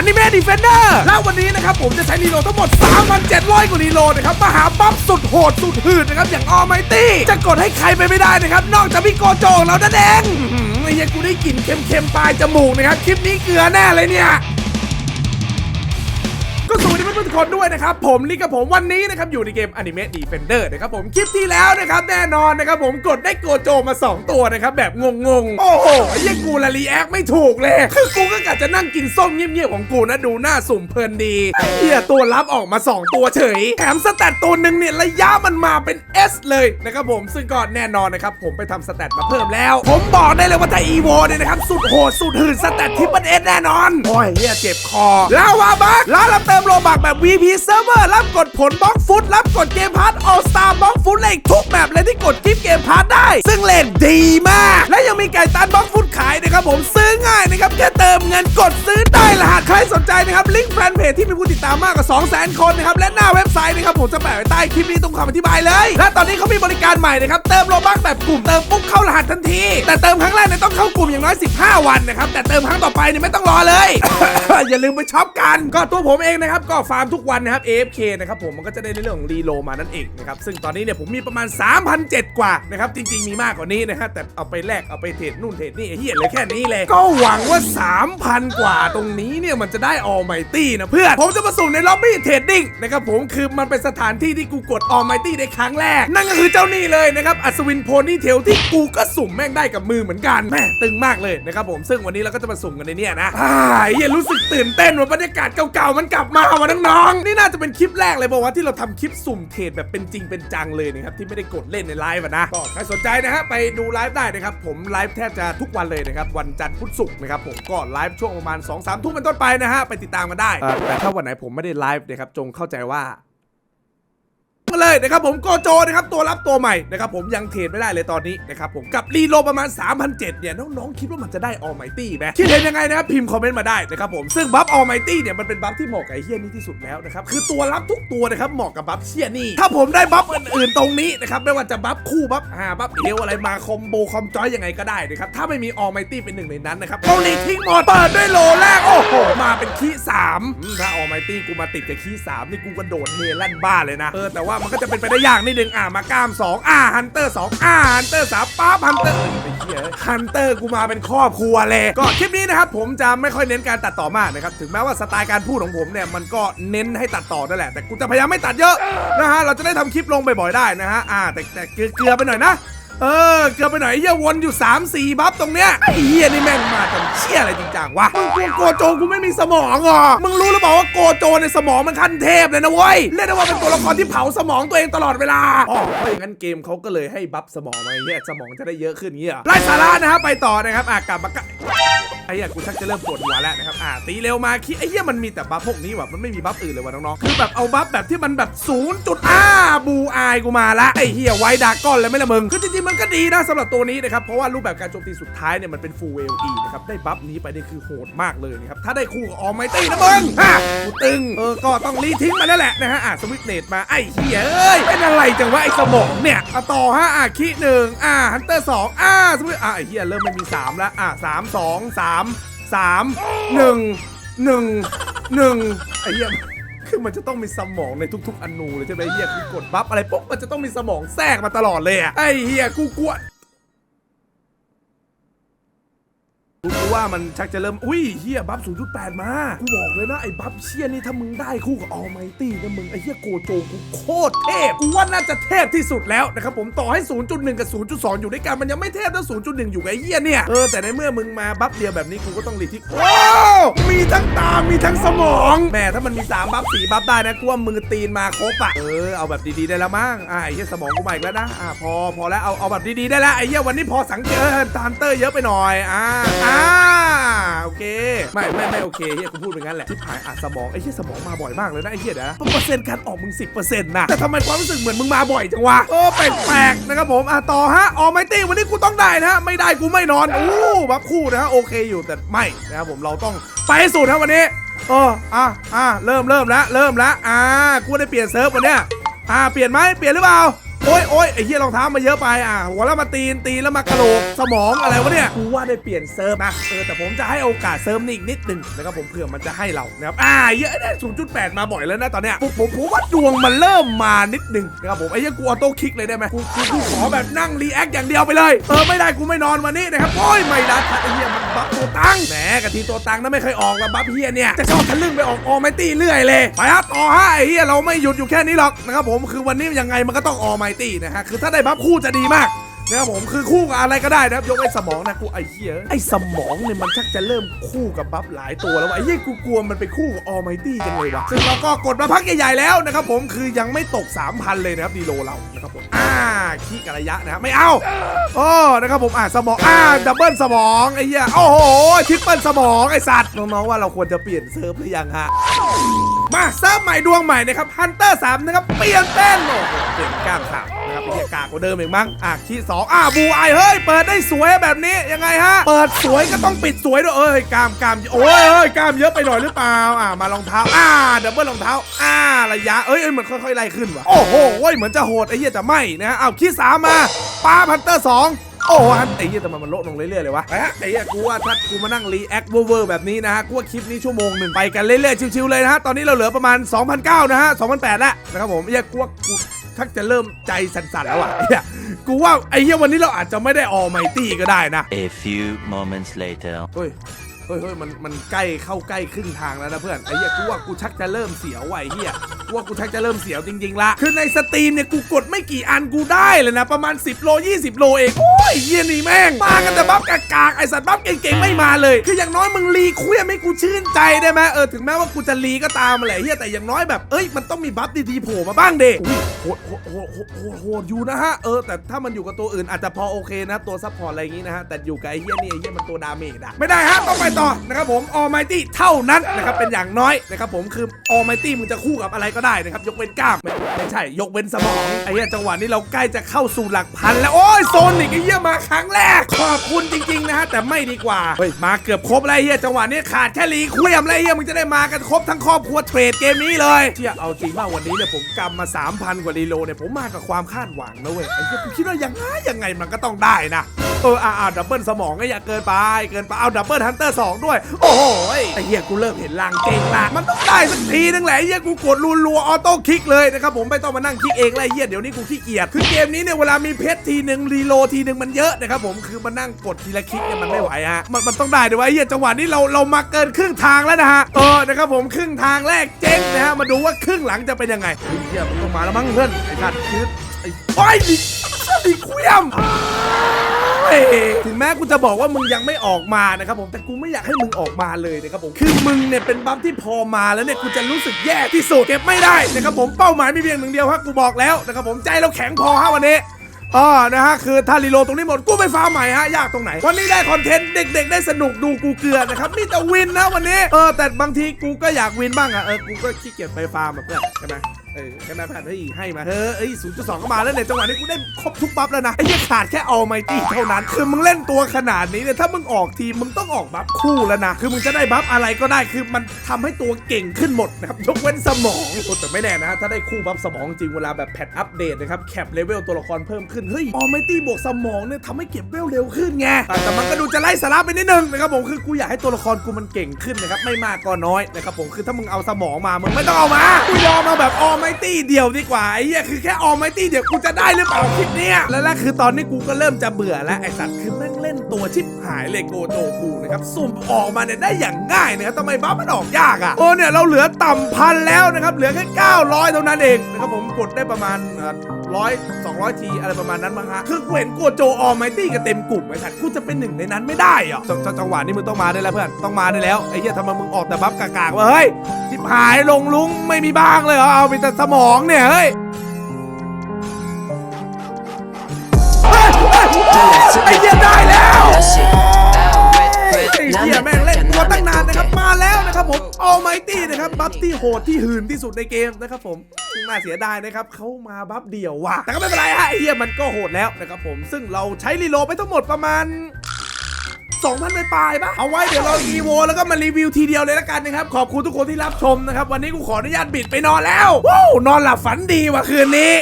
อนิเมะดีเฟนเดอร์แล้ววันนี้นะครับผมจะใช้รีโหลดทั้งหมด 3,700 กว่ารีโหลดนะครับมาหาปั๊บสุดโหดสุดหืดนะครับอย่างออไมตี้จะกดให้ใครไปไม่ได้นะครับ นอกจากพี่โกโจของเรานั่นเองไอ้เหี้ยังกูได้กลิ่นเค็มๆปลายจมูกนะครับ คลิปนี้เกลือแน่เลยเนี่ยก็สวัส ทุกคนด้วยนะครับผมนี่กับผมวันนี้นะครับอยู่ในเกม Anime Defender นะครับผมคลิปที่แล้วนะครับแน่นอนนะครับผมกดได้โกโจมา 2 ตัวนะครับแบบงงๆ โอ้โหไอ้เหี้ยังกูละรีแอคไม่ถูกเลย คือกูก็กะจะนั่งกินส้มเงียบๆของกูนะดูหน้าสุ่มเพลินดีเฮียตัวรับออกมา 2 ตัวเฉยแถมสแตตตัวหนึ่งเนี่ยระยะมันมาเป็น S เลยนะครับผมซึ่งก็แน่นอนนะครับผมไปทำสแตตมาเพิ่มแล้ว ผมบอกได้เลยว่าถ้า EVO เนี่ยนะครับสุดโหดสุดหืนสแตตทิปเปิลเอสแน่นอนโอ้ยเฮียเจ็บคอแล้วว่าบักแล้วเราเติมโลบักแบบ VP Server รับกดผลบล็อกฟุต รับกดเกมพาร์ตออสตาบล็อกฟุตเลขทุกแบบเลยที่กดกิฟเกมพาร์ตได้ ซึ่งเลนดีมาก และยังมีไก่ตันบล็อกฟุตขายนะครับผมซ ง่ายนะครับแค่เติมเงินกดซื้อได้รหัสใครสนใจนะครับลิงก์แฟนเพจที่มีผู้ติดตามมากกว่า 2 0 0 0 0 0 คนนะครับและหน้าเว็บไซต์นะครับผมจะแปะไว้ใต้คลิปนี้ตรงคำอธิบายเลย และตอนนี้เขามีบริการใหม่นะครับเติมโลบักแบบกลุ่มเติมปุ๊บเข้ารหัสทันที แต่เติมครั้งแรกเนี่ยต้องเข้ากลุ่มอย่างน้อย 15 วันนะครับแต่เติมครั้งต่อไปเนี่ยไม่ต้องรอเลย อย่าลืมไปช็อปกัน ก็ตัวผมเองนะครับก็ฟาร์มทุกวันนะครับ AFK นะครับผมมันก็จะได้ในเรื่องของรีโลมานั่นเองนะครับซึ่งตอนนี้เนี่ยผมมีประมาณ 3,007 กว่านะครับจริง ๆมีมากกว่านี้นะฮะแต่เอาไปแลกเอาไปเทรดนู่นเทรดนี่ไอ้เหี้ยเลยแค่นี้เลยก็หวังว่า 3,000 กว่าตรงนี้เนี่ยมันจะได้ออลไมตี้นะเพื่อน ผมจะมาสุ่มในล็อบบี้เทรดดิ้งนะครับผมคือมันเป็นสถานที่ที่กูกดออลไมตี้ในครั้งแรก นั่นก็คือเจ้านี่เลยนะครับ อัศวินโพนี่เทลที่กูก็สุ่มแม่งได้กับมือเหมือนกันแม่ตึงมากเลยนะครับผมซึ่งวันนี้เราก็จะมาสุ่มกันในเนี่ยนะอ่าเหี้ยรู้สึกตื่นเต้นว่าบรรยากาศเก่าๆมันกลับมาว่ะน้องๆนี่น่าจะเป็นคลิปแรกเลยบอกว่าที่เราทำคลิปสุ่มเทรดแบบเป็นจริงเป็นจังเลยนะครับที่ไม่ได้กดเล่นในไลฟ์อะนะก็ใครสนใจนะฮะไปดูไลฟ์ได้นะครับผมไลฟ์แทบจะทุกวันเลยนะครับวันจันทร์พุธศุกร์นะครับผมก็ไลฟ์ช่วงประมาณ2อสามทุ่มเป็นต้นไปนะฮะไปติดตามกันได้ แต่ถ้าวันไหนผมไม่ได้ไลฟ์นะครับจงเข้าใจว่า มาเลยนะครับผมโกโจนะครับตัวรับตัวใหม่นะครับผมยังเทรดไม่ได้เลยตอนนี้นะครับผมกับรีโลประมาณ 3,007เนี่ยน้องๆคิดว่ามันจะได้ออ l ไมตี้ไหมคิดเห็นยังไงนะครับพิมพ์คอมเมนต์มาได้นะครับผมซึ่งบัฟออ l ไมตี้เนี่ยมันเป็นบัฟที่เหมาะกับไอ้เฮี้ยนี่ที่สุดแล้วนะครับคือตัวรับทุกตัวนะครับเหมาะกับบัฟเชียนี่ถ้าผมได้บัฟอื่นๆตรงนี้นะครับไม่ว่าจะบัฟคู่บัฟหาบัฟเอวอะไรมาคอมโบคอมจอยยังไงก็ได้นะครับถ้าไม่มีออ l ไมตี้เป็นหนึ่งในนั้นนะครับต้องรีทิ้งหมดเปิดด้วยโลแรกโอ้โหมาเป็นคีสา มอืมถ้าออ l ไมตี้กูมาติดกับคีย์สามนี่กูกระโดดเฮลั่นบ้านเลยนะ เออแต่ว่ามันก็จะเป็นไปได้ยากนิดนึงอะมาก้ามสองอะฮันเตอร์สองอะฮันเตอร์สามปั๊บฮันเตอร์ไอ้เหี้ยฮันเตอร์กูมาเป็นครอบครัวเลยก็คลิปนี้นะครับผมจะไม่ค่อยเน้นการตัดต่อมากนะครับถึงแม้ว่าสไตล์การพูดของผมเนี่ยมันก็เน้นให้ตัดต่อนั่นแหละแต่กูจะพยายามไม่ตัดเยอะนะฮะเราจะได้ทำคลิปลงบ่อยๆได้นะฮะอ่าแต่แต่เกลือไปหน่อยนะ เออเกือบไปหน่อยเยี่ยวนอยู่ 3 4 บัฟตรงเนี้ยไอ้เฮียนี่แม่งมาทำเชี่ยอะไรจริงจังวะมึงกลัวโกโจกูไม่มีสมองเหรอมึงรู้หรือเปล่าว่าโกโจในสมองมันขั้นเทพเลยนะเว้ยเรียกได้ว่าเป็นตัวละครที่เผาสมองตัวเองตลอดเวลาอ๋อเพราะอย่างนั้นเกมเขาก็เลยให้บัฟสมองมาเหี้ยสมองจะได้เยอะขึ้นเงี้ยไล่สาระนะครับไปต่อนะครับอะกลับมากะ ไอ้เหี้ยกูชักจะเริ่มปวดหัวแล้วนะครับอะตีเร็วมาคิดไอ้เหี้ยมันมีแต่บัฟพวกนี้ว่ะมันไม่มีบัฟอื่นเลยว่ะน้องๆคือแบบเอาบัฟแบบที่มันแบบศูนย์จุดอ้าบูอายกูมาละไอ้เหี้ยไวดากอนเลยไม่ละมึงคือจริงๆมันก็ดีนะสำหรับตัวนี้นะครับเพราะว่ารูปแบบการโจมตีสุดท้ายเนี่ยมันเป็น full LE นะครับได้บัฟนี้ไปนี่คือโหดมากเลยนะครับถ้าได้คู่กับออมไมตี้นะมึงฮะกูตึงเออก็ต้องรีทิ้งมาแล้วแหละนะฮะอะสวิตเนตมาไอ้เหี้ยเอ้ยเป็นอะไรจังวะไอ้สมองเนี่ยอะต่อฮะอะคีหนึ่งอะฮันเตอร์สองอะสวิตอะไอ้เหี้ยเริ่มไม่มีสามแล้วอะสามสองสามสามหนึ่งหนึ่งหนึ่งไอ้เหี้ยคือมันจะต้องมีสมองในทุก ๆ อนูเลยใช่ไหมเฮียคือกดบัฟอะไรปุ๊บมันจะต้องมีสมองแทรกมาตลอดเลยอะไอ้เหี้ยกูกลัวกูกู ว่ามันชักจะเริ่ม อุ้ยเฮียบัฟ 0.8 มา กูบอกเลยนะ ไอ้บัฟเชียนี่ถ้ามึงได้คู่กับออ l ไมตี้นะมึง ไอ้เฮียโกโจกูโคตรเทพ กูว่าน่าจะเทพที่สุดแล้วนะครับผมต่อให้ 0.1 กับ 0.2 อยู่ด้วยกัน มันยังไม่เทพเท่า0.1 อยู่กับไอ้เฮียเนี่ย เออแต่ในเมื่อมึงมาบัฟเดียวแบบนี้กูก็ต้องรีทิกโอ้มีทั้งตา มีทั้งสมองแหม่ถ้ามันมี 3 บัฟ4บัฟได้นะกูว่ามือตีนมาครบอะเออเอาแบบดีๆได้แล้วมั้งอะไอ้เฮียสมองกูมาอีกแล้วนะอะพอพอแล้วเอาเอาแบบดีๆได้แล้วไอ้เฮียวันนี้พอสังเกตตานเตอร์เยอะไปหน่อยอ่าอ่าโอเค ไม่ไม่ไม่โอเคเฮียกูพูดเป็นงั้นแหละที่หายอะสมองไอ้เฮียสมองมาบ่อยมากเลยนะไอ้เฮียนะเปอร์เซ็นต์การออกมึง10%นะแต่ทำไมความรู้สึกเหมือนมึงมาบ่อยจังวะโอ้แปลกๆนะครับผมอะต่อฮะออไมตี้วันนี้กูต้องได้นะฮะไม่ได้กูไม่นอนอู้บัฟคู่นะฮะโอเคอยู่แต่ไม่นะครับผมเราต้องไปให้สุดครับวันนี้เอออะอะเริ่มเริ่มแล้วเริ่มแล้วอ่ากูได้เปลี่ยนเซิร์ฟวันเนี้ยอ่าเปลี่ยนไหมเปลี่ยนหรือเปล่า โอ้ยโอ้ยไอ้เหี้ยรองเท้ามาเยอะไปอะหัวแล้วมาตีนตีแล้วมากระโหลกสมองอะไรวะเนี่ยกูว่าได้เปลี่ยนเซิร์ฟนะเออแต่ผมจะให้โอกาสเซิร์ฟนี่อีกนิดหนึ่งนะครับผมเผื่อมันจะให้เรานะครับอ่าเยอะเนี่ย0.8 มาบ่อยแล้วนะตอนเนี้ยผมผมผมว่าดวงมันเริ่มมานิดหนึ่งนะครับผมไอ้เหี้ยกูออโต้คลิกเลยได้ไหมกูกูกูขอแบบนั่งรีแอคอย่างเดียวไปเลยเออไม่ได้กูไม่นอนวันนี้นะครับโอ้ยไม่ได้ไอ้เหี้ยมัน ตัวตังแหมกะทีตัวตังนั้นไม่เคยออกแล้วบัฟเหี้ยเนี่ยจะชอบทะลึ่งไปออกออไมตี้เรื่อยเลยไปครับต่อฮะไอ้เหี้ยเราไม่หยุดอยู่แค่นี้หรอกนะครับผมคือวันนี้ยังไงมันก็ต้องออไมตี้นะฮะคือถ้าได้บัฟคู่จะดีมากนะครับผมคือคู่กับอะไรก็ได้นะครับยกไอ้สมองนะกูไอ้เหี้ยไอ้สมองเนี่ยมันชักจะเริ่มคู่กับบัฟหลายตัวแล้วว่ะไอ้เหี้ยกูกลัวมันไปคู่กับออ m มตี้จังเลยวะซึ่งเราก็กดมาพักใหญ่ๆแล้วนะครับผมคือยังไม่ตก 3,000 เลยนะครับดีโลเรานะครับผมอ่า ขี้กระยะนะครับไม่เอาโอ้นะครับผมอ่าสมองอ่าดับเบิลสมองไอ้เหี้ยโอ้โหทิปเปิลสมองไอ้สัตว์น้องๆว่าเราควรจะเปลี่ยนเซิร์ฟหรือยังฮะ มาเซิร์ใหม่ดวงใหม่นะครับฮันเตอร์สามนะครับเปลี่ยนเต้นโอ้โหเปลี่ยนกล้ามขาวนะครับเป็นเกียกากกว่าเดิมอีกมั้งอะคีสองอะบูไอเฮ้ยเปิดได้สวยแบบนี้ยังไงฮะเปิดสวยก็ต้องปิดสวยด้วยเอ้ยกล้ามกล้ามโอ้ยเอ้ยกล้ามเยอะไปหน่อยหรือเปล่าอะมารองเท้าอ่าดับเบิลรองเท้าอ่าระยะเอ้ยเอ้ยเหมือนค่อยๆไล่ขึ้นว่ะโอ้โหเว้ยเหมือนจะโหดไอ้เหี้ยแต่ไม่นะฮะอ้าวคีสามมาป้าพันเตอร์สอง โอ้โหฮันไอ้เหี้ยทำไมมันลดลงเรื่อยๆเลยวะไปฮะไอ้เหี้ยกูว่าถ้ากูมานั่งรีแอคเวอร์ๆแบบนี้นะฮะกูว่าคลิปนี้ชั่วโมงหนึ่งไปกันเรื่อยๆชิวๆเลยนะฮะตอนนี้เราเหลือประมาณ2,009นะฮะ2,008แล้วนะครับผมไอ้เหี้ยกูว่ากูชักจะเริ่มใจสั่นๆแล้วอะไอ้เหี้ยกูว่าไอ้เหี้ยวันนี้เราอาจจะไม่ได้ออไมตี้ก็ได้นะ A few moments later. เฮ้ยเฮ้ยเฮ้ยมันมันใกล้เข้าใกล้ครึ่งทางแล้วนะเพื่อนไอ้เหี้ยกูว่ากูชักจะเริ่มเสียวว่ะไอ้เหี้ยกูว่ากูชักจะเริ่มเสียวจริงๆละคือในสตรีมเนี่ยกูกดไม่กี่อันกูได้เลยนะประมาณ 10 โล 20 โลเองโอ้ ยเหี้ยนี่แม่งมากันแต่บัฟกากๆไอสัตว์บัฟเก่งๆไม่มาเลย คืออย่างน้อยมึงรีคุยให้กูชื่นใจได้ไหมเออถึงแม้ว่ากูจะรีก็ตามมาแหละเหี้ยแต่อย่างน้อยแบบเอ้ยมันต้องมีบัฟดีๆโผล่มาบ้างเด็โหดโหดโหดโหดโหดโหดอยู่นะฮะเออแต่ถ้ามันอยู่กับตัวอื่นอาจจะพอโอเคนะตัวซัพพอร์ตอะไรอย่างงี้นะฮะแต่อยู่กับไอ้เหี้ยนี่ไอ้เหี้ยมันตัวดาเมจอะไม่ได้ฮะต้องไปต่อนะครับผม Almighty เท่านั้นนะครับเป็นอย่างน้อยนะครับผมคือ Almighty มึงจะคู่กับอะไรก็ได้นะครับยกเว้นกล้ามไม่ไม่ใช่ ยกเว้นสมองไอ้เหี้ยจังหวะนี้เราใกล้จะเข้าสู่หลักพันแล้วโอ้ยโซนิกไอ้เหี้ยมาครั้งแรก ขอบคุณจริง ๆ นะฮะ แต่ไม่ดีกว่า เฮ้ย มาเกือบครบแล้วไอ้เหี้ยจังหวะนี้ขาดแค่รีเควียมแล้วไอ้เหี้ยมึงจะได้มากันครบทั้งครอบครัวเทรดเกมนี้เลยเชี่ยเอาจริงว่าวันนี้เนี่ยผมกำมา 3,000 กว่ารีโลเนี่ยผมมากับความคาดหวังนะเว้ยไอ้เหี้ยกูคิดว่ายังไงยังไงมันก็ต้องได้นะเอออ่าอ่าดับเบิลสมองก็อย่าเกินไป เกินไปเอาดับเบิลฮันเตอร์สองด้วย โอ้โหยไอ้เหี้ยกูเริ่มเห็นลางเก่งละมันต้องได้สักทีนึงแหละไอ้เหี้ยกูกดรัวๆออโต้คลิกเลยนะครับผมไม่ต้องมานั่งคลิกเองแล้วไอ้เหี้ยเดี๋ยวนี้กูขี้เกียจคือเกมนี้เนี่ยเวลามีเพชรทีหนึ่งรีโหลดทีหนึ่งมันเยอะนะครับผมคือมานั่งกดทีละคลิกเนี่ยมันไม่ไหวฮะมันมันต้องได้ด้วยวะไอ้เหี้ยจังหวะนี้เราเรามาเกินครึ่งทางแล้วนะฮะเออนะครับผมครึ่งทางแรกเจ๊งนะฮะมาดูว่าครึ่งหลังจะเป็นยังไงเฮียมันต้องมาแล้วมั้งเพื่อนไอ้ชัดคือไอ้โอ้ยดิดิเควียมถึงแม้กูจะบอกว่ามึงยังไม่ออกมานะครับผมแต่กูไม่อยากให้มึงออกมาเลยนะครับผมคือมึงเนี่ยเป็นบัฟที่พอมาแล้วเนี่ยกูจะรู้สึกแย่ที่สุดเก็บไม่ได้นะครับผมเป้าหมายมีเพียงหนึ่งเดียวฮะกูบอกแล้วนะครับผมใจเราแข็งพอฮะวันนี้ อ๋อนะฮะคือถ้ารีโหลดตรงนี้หมดกูไปฟาร์มใหม่ฮะยากตรงไหน วันนี้ได้คอนเทนต์เด็กๆ ได้สนุกดูกูเกลือนะครับมีแต่วินนะวันนี้เออแต่บางทีกูก็อยากวินบ้างอะเออกูก็ขี้เกียจไปฟาร์มแบบเพื่อนใช่ไหม เออใช่ไหมแพทย์เฮ้ยให้มาเฮ้ยเอ้ยศูนย์จุดสองก็มาแล้วเนี่ยจังหวะนี้กูได้ครบทุกบัฟแล้วนะไอ้ยี่ขาดแค่ออไมตี้เท่านั้น คือมึงเล่นตัวขนาดนี้เนี่ยถ้ามึงออกทีมมึงต้องออกบัฟคู่แล้วนะ คือมึงจะได้บัฟอะไรก็ได้คือมันทำให้ตัวเก่งขึ้นหมดนะครับยกเว้นสมองโอ้แต่ไม่แน่นะถ้าได้คู่บัฟสมองจริงเวลาแบบแพทอัปเดตนะครับแคปเลเวลตัวละครเพิ่มขึ้นเฮ้ยออไมตี้บวกสมองเนี่ยทำให้เก็บเวลเร็วขึ้นไงแต่มันก็ดูจะไล่สาระไปนิดนึงนะครับผมคือกูอยากให้ตัวละครกูมันเก่งขึ้นนะครับไม่มากก็น้อยนะครับผมคือถ้ามึงเอาสมองมามึงไม่ต้องเอามากูยอมเอาแบบออไมตี้เดียวดีกว่าไอ้เหี้ยคือแค่ออไมตี้เดียวกูจะได้หรือเปล่าคลิปเนี้ยแล้วแล้วคือตอนนี้กูก็เริ่มจะเบื่อแล้วไอ้สัตว์คือแม่งเล่นตัวชิบหายเลยโกโจกูนะครับสุ่มออกมาเนี่ยได้อย่างง่ายนะครับทำไมบ้ามันออกยากอะโอ้เนี่ยเราเหลือต่ำพันแล้วนะครับเหลือแค่900เท่านั้นเองนะครับผมกดได้ประมาณร้อยสองร้อยทีอะไรประมาณนั้นมั้งฮะ คือกูเห็นโกโจออไมตี้กันเต็มกลุ่มไอ้สัตว์กูจะเป็นหนึ่งในนั้นไม่ได้เหรอจจังหวะนี้มึงต้องมาได้แล้วเพื่อน ต้องมาได้แล้ว ไอ้เหี้ยทำไมมึงออกแต่บัฟกากๆวะเฮ้ยชิบหายลงลุงไม่มีบ้างเลยเหรอ เอาไปแต่สมองเนี่ยเฮ้ยไอ้เหี้ยได้แล้วไอ้เหี้ยแม่งเล่นตัวตั้งนานนะครับมาแล้วนะครับผมเออไมตี้นะครับบัฟที่โหดที่หืนที่สุดในเกมนะครับผมน่าเสียดายนะครับเขามาบัฟเดี่ยวว่ะแต่ก็ไม่เป็นไรฮะไอ้เหี้ยมันก็โหดแล้วนะครับผมซึ่งเราใช้รีโลไปทั้งหมดประมาณ 2,000ไปปลายปะเอาไว้เดี๋ยวเราอีโวแล้วก็มารีวิวทีเดียวเลยละกันนะครับ ขอบคุณทุกคนที่รับชมนะครับ วันนี้กูขออนุญาตบิดไปนอนแล้วว้าวนอนหลับฝันดีว่ะคืนนี้